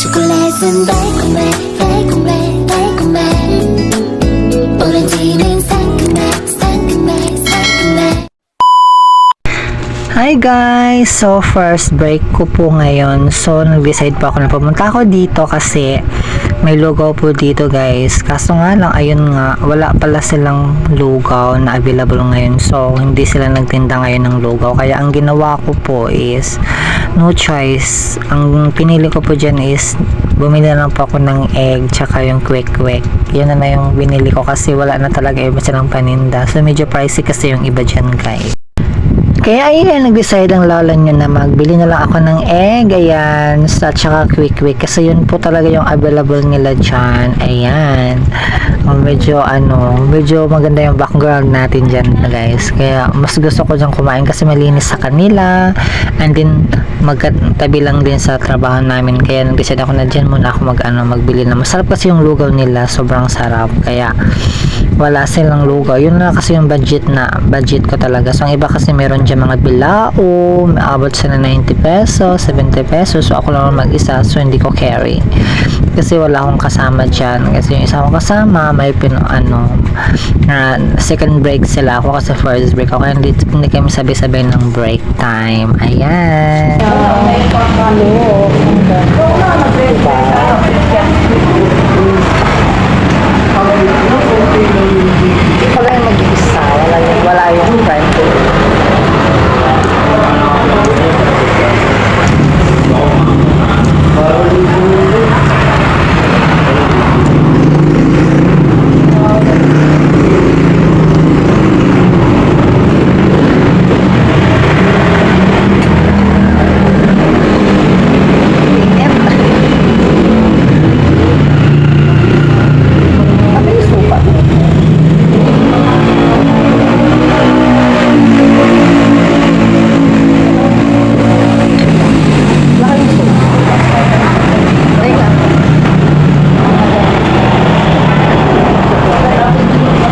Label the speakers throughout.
Speaker 1: 초콜릿은 달콤해 달콤해 달콤해 오렌지는 상큼해 상큼해 상큼해
Speaker 2: Hi guys! So first break ko po ngayon. So nag-decide po ako na pumunta ako dito kasi may lugaw po dito guys. Kaso nga lang ayun nga wala pala silang lugaw na available ngayon. So hindi sila nagtinda ngayon ng lugaw. Kaya ang ginawa ko po is no choice. Ang pinili ko po dyan is bumili lang po ako ng egg tsaka yung quick quick. Yun na na yung binili ko kasi wala na talaga iba silang paninda. So medyo pricey kasi yung iba dyan guys. Kaya ayan, nag-decide ang lola niya na magbili na lang ako ng egg, ayan, sa tsaka quick quick kasi yun po talaga yung available nila dyan, ayan. Oh, medyo ano, medyo maganda yung background natin dyan guys. Kaya mas gusto ko dyan kumain kasi malinis sa kanila and then magtabi lang din sa trabaho namin. Kaya nag-decide ako na dyan muna ako mag, ano, magbili na. Masarap kasi yung lugaw nila, sobrang sarap. Kaya wala silang lugaw. Yun na kasi yung budget na budget ko talaga. So, ang iba kasi meron dyan mga bilao, maabot sila 90 pesos, 70 pesos. So, ako lang mag-isa. So, hindi ko carry. Kasi wala akong kasama dyan. Kasi yung isa akong kasama, may pin, ano, na second break sila. Ako kasi first break ako. Hindi, hindi kami sabay-sabay ng break time. Ayan. Ko lang mag-isa. Wala yung, wala yung friend ko. Ano yung supa? Laki yung supa. Teka.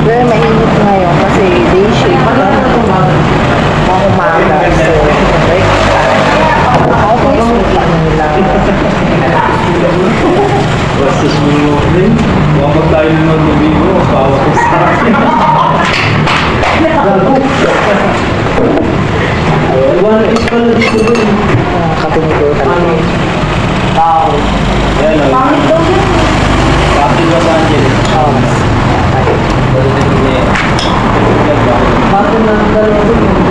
Speaker 2: Very mainit ngayon kasi day shift. Mga umaga. So, break time. Ako po yung supa nila.
Speaker 3: Bastos mo mo rin. Huwag tayo naman lumigo. Bawa ko sa akin. Rin.
Speaker 2: Kapindutan.
Speaker 3: Tao. Yan o. Captain Los Angeles. Bakit na ang dalawa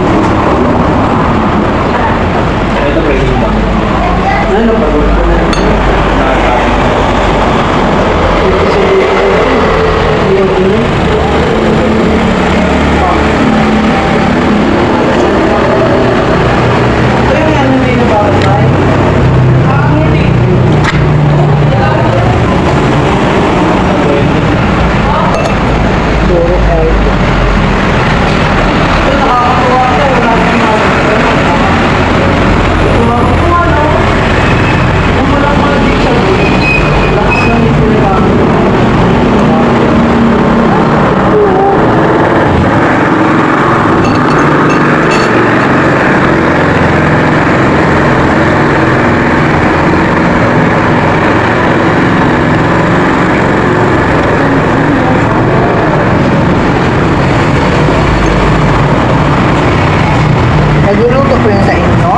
Speaker 3: Tutupin sa inyo.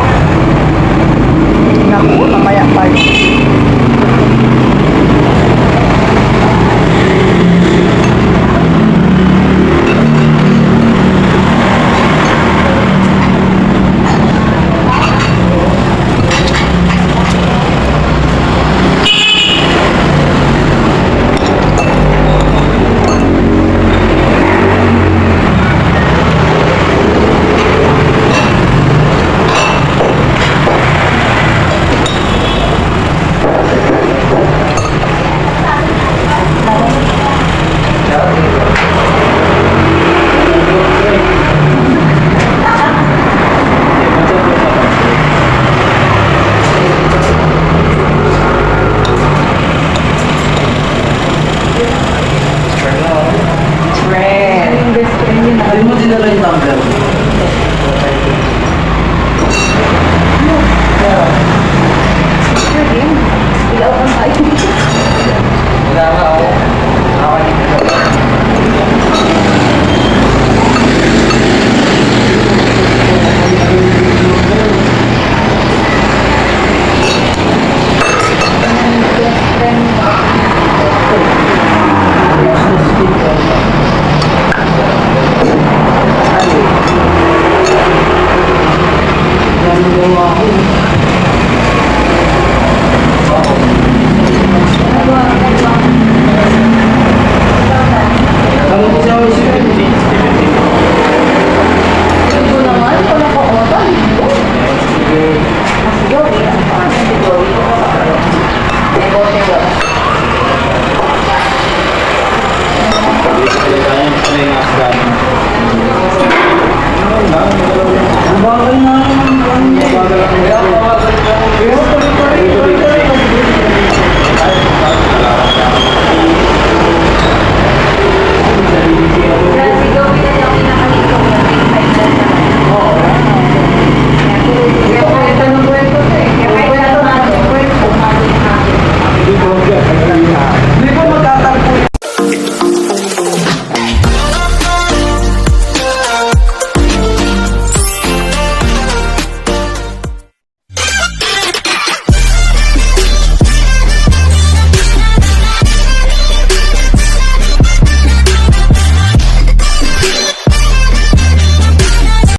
Speaker 3: Naku, mamaya pa
Speaker 2: yun.